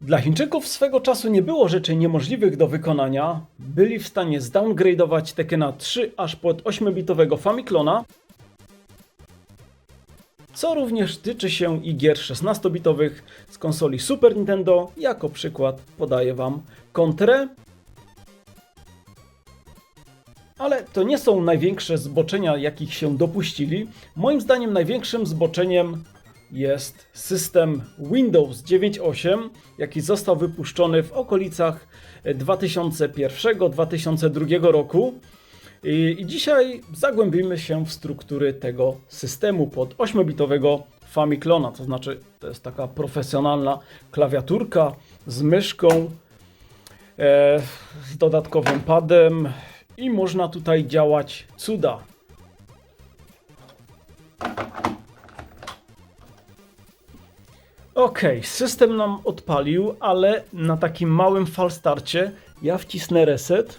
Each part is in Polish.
Dla Chińczyków swego czasu nie było rzeczy niemożliwych do wykonania. Byli w stanie zdowngrade'ować Tekena 3 aż pod 8-bitowego Famiclona, co również tyczy się i gier 16-bitowych z konsoli Super Nintendo. Jako przykład podaję Wam Contrę. Ale to nie są największe zboczenia, jakich się dopuścili. Moim zdaniem największym zboczeniem jest system Windows 9.8, jaki został wypuszczony w okolicach 2001-2002 roku. I, dzisiaj zagłębimy się w struktury tego systemu pod 8-bitowego Famiclona, to znaczy to jest taka profesjonalna klawiaturka z myszką, e, z dodatkowym padem i można tutaj działać cuda. Ok, system nam odpalił, ale na takim małym falstarcie ja wcisnę reset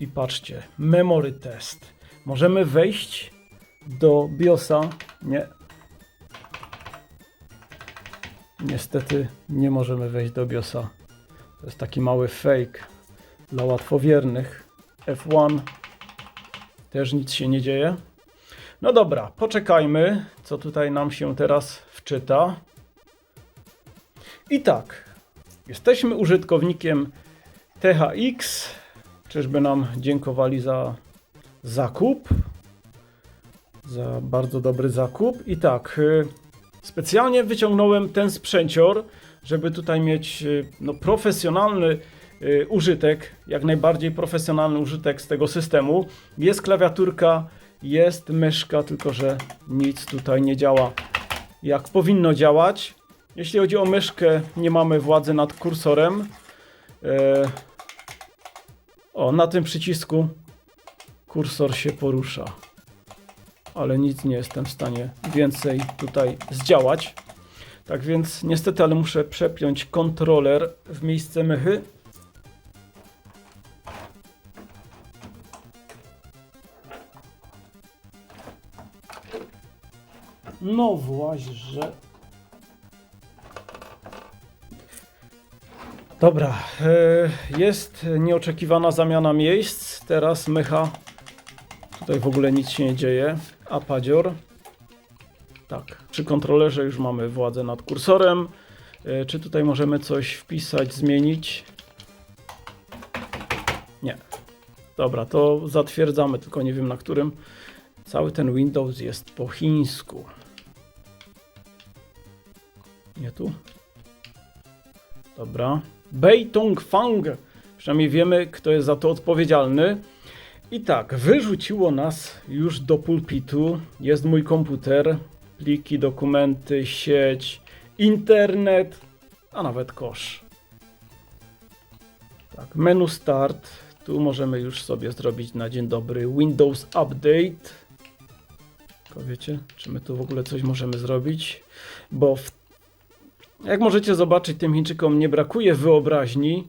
i patrzcie, memory test. Możemy wejść do BIOSa. Nie. Niestety nie możemy wejść do BIOSa. To jest taki mały fake dla łatwowiernych. F1 też nic się nie dzieje. No dobra, poczekajmy, co tutaj nam się teraz wczyta. I tak, jesteśmy użytkownikiem THX. Czyżby nam dziękowali za zakup? Za bardzo dobry zakup. I tak, y, specjalnie wyciągnąłem ten sprzęcior, żeby tutaj mieć y, no, profesjonalny y, użytek, jak najbardziej profesjonalny użytek z tego systemu. Jest klawiaturka, jest myszka, tylko że nic tutaj nie działa jak powinno działać. Jeśli chodzi o myszkę, nie mamy władzy nad kursorem. E, O, na tym przycisku kursor się porusza. Ale nic nie jestem w stanie więcej tutaj zdziałać. Tak więc niestety, ale muszę przepiąć kontroler w miejsce mychy. No właśnie, Dobra, e, jest nieoczekiwana zamiana miejsc. Teraz mycha. Tutaj w ogóle nic się nie dzieje. A padzior. Tak, przy kontrolerze już mamy władzę nad kursorem. E, Czy tutaj możemy coś wpisać, zmienić? Nie. Dobra, to zatwierdzamy, tylko nie wiem na którym. Cały ten Windows jest po chińsku. Nie tu? Dobra. Beitong Fang. Przynajmniej wiemy, kto jest za to odpowiedzialny. I tak, wyrzuciło nas już do pulpitu. Jest mój komputer, pliki, dokumenty, sieć, internet, a nawet kosz. Tak, menu start. Tu możemy już sobie zrobić na dzień dobry Windows Update. Tylko wiecie, czy my tu w ogóle coś możemy zrobić? Bo w jak możecie zobaczyć, tym Chińczykom nie brakuje wyobraźni.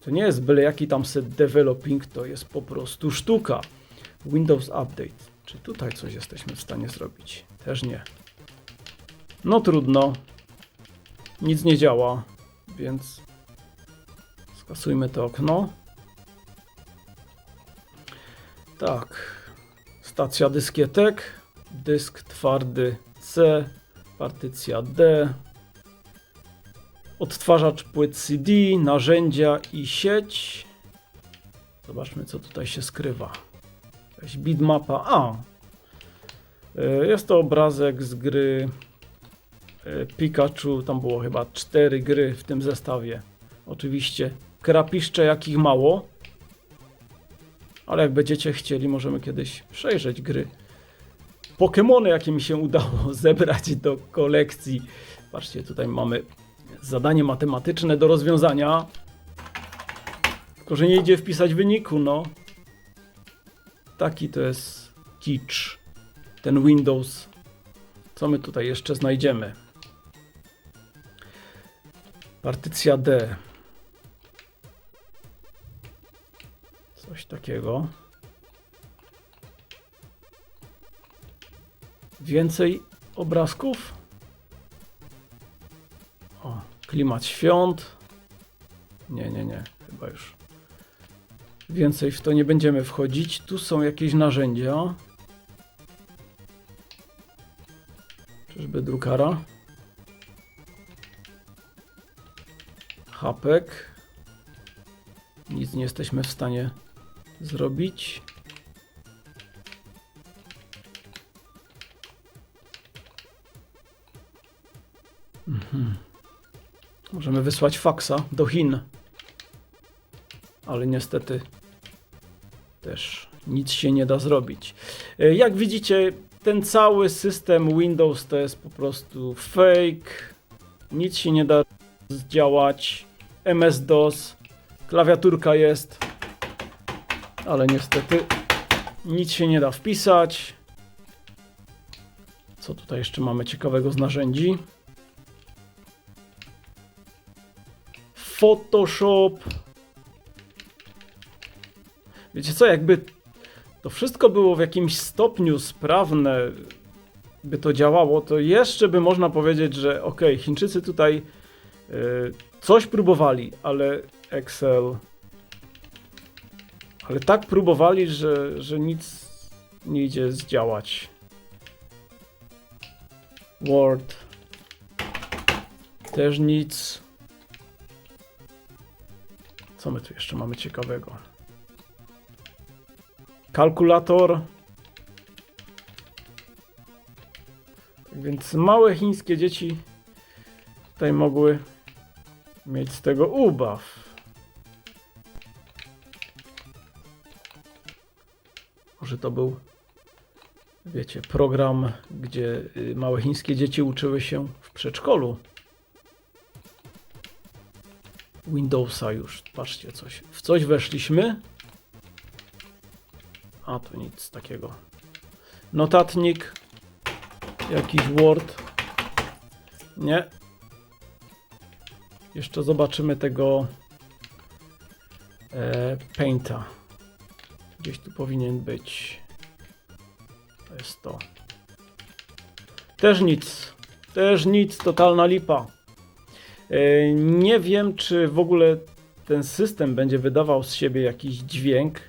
To nie jest byle jaki tam set developing, to jest po prostu sztuka. Windows Update. Czy tutaj coś jesteśmy w stanie zrobić? Też nie. No trudno. Nic nie działa, więc skasujmy to okno. Tak. Stacja dyskietek. Dysk twardy C. Partycja D odtwarzacz płyt CD, narzędzia i sieć. Zobaczmy, co tutaj się skrywa. Jakaś bitmapa. A! Y, Jest to obrazek z gry y, Pikachu. Tam było chyba cztery gry w tym zestawie. Oczywiście krapiszcze jakich mało. Ale jak będziecie chcieli, możemy kiedyś przejrzeć gry. Pokémony, jakie mi się udało zebrać do kolekcji. Patrzcie, tutaj mamy zadanie matematyczne do rozwiązania. Tylko, że nie idzie wpisać wyniku, no. Taki to jest kicz. Ten Windows. Co my tutaj jeszcze znajdziemy? Partycja D. Coś takiego. Więcej obrazków? O, klimat świąt. Nie, nie, nie, chyba już. Więcej w to nie będziemy wchodzić. Tu są jakieś narzędzia. Czyżby drukara? Hapek. Nic nie jesteśmy w stanie zrobić. Mhm. Możemy wysłać faksa do Chin. Ale niestety też nic się nie da zrobić. E, Jak widzicie, ten cały system Windows to jest po prostu fake. Nic się nie da zdziałać. MS-DOS, klawiaturka jest, ale niestety nic się nie da wpisać. Co tutaj jeszcze mamy ciekawego z narzędzi? Photoshop. Wiecie co, jakby to wszystko było w jakimś stopniu sprawne, by to działało, to jeszcze by można powiedzieć, że ok, Chińczycy tutaj y, coś próbowali, ale Excel. Ale tak próbowali, że, że nic nie idzie zdziałać. Word. Też nic. Co my tu jeszcze mamy ciekawego? Kalkulator. Tak więc małe chińskie dzieci tutaj mogły mieć z tego ubaw. Może to był, wiecie, program, gdzie y, małe chińskie dzieci uczyły się w przedszkolu. Windowsa już, patrzcie coś. W coś weszliśmy. A to nic takiego. Notatnik. Jakiś Word. Nie. Jeszcze zobaczymy tego e, Painta. Gdzieś tu powinien być. To jest to. Też nic. Też nic. Totalna lipa. E, Nie wiem, czy w ogóle ten system będzie wydawał z siebie jakiś dźwięk.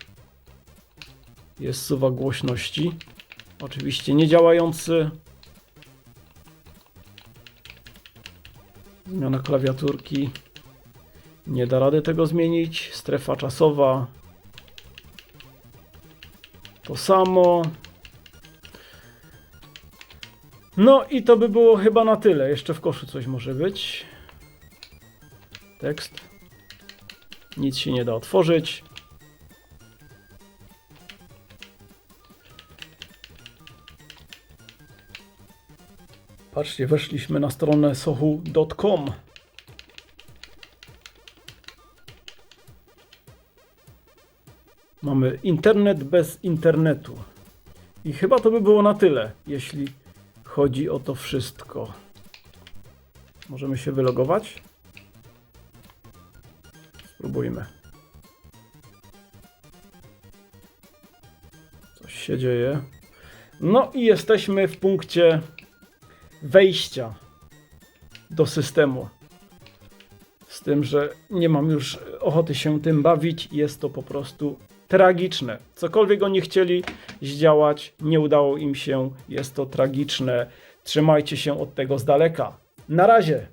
Jest suwa głośności. Oczywiście nie działający. Zmiana klawiaturki. Nie da rady tego zmienić. Strefa czasowa. To samo. No i to by było chyba na tyle. Jeszcze w koszu coś może być. Tekst. Nic się nie da otworzyć. Patrzcie, weszliśmy na stronę sohu.com. Mamy internet bez internetu. I chyba to by było na tyle, jeśli chodzi o to wszystko. Możemy się wylogować? Spróbujmy. Coś się dzieje. No i jesteśmy w punkcie wejścia do systemu. Z tym, że nie mam już ochoty się tym bawić. Jest to po prostu tragiczne. Cokolwiek oni chcieli zdziałać, nie udało im się. Jest to tragiczne. Trzymajcie się od tego z daleka. Na razie.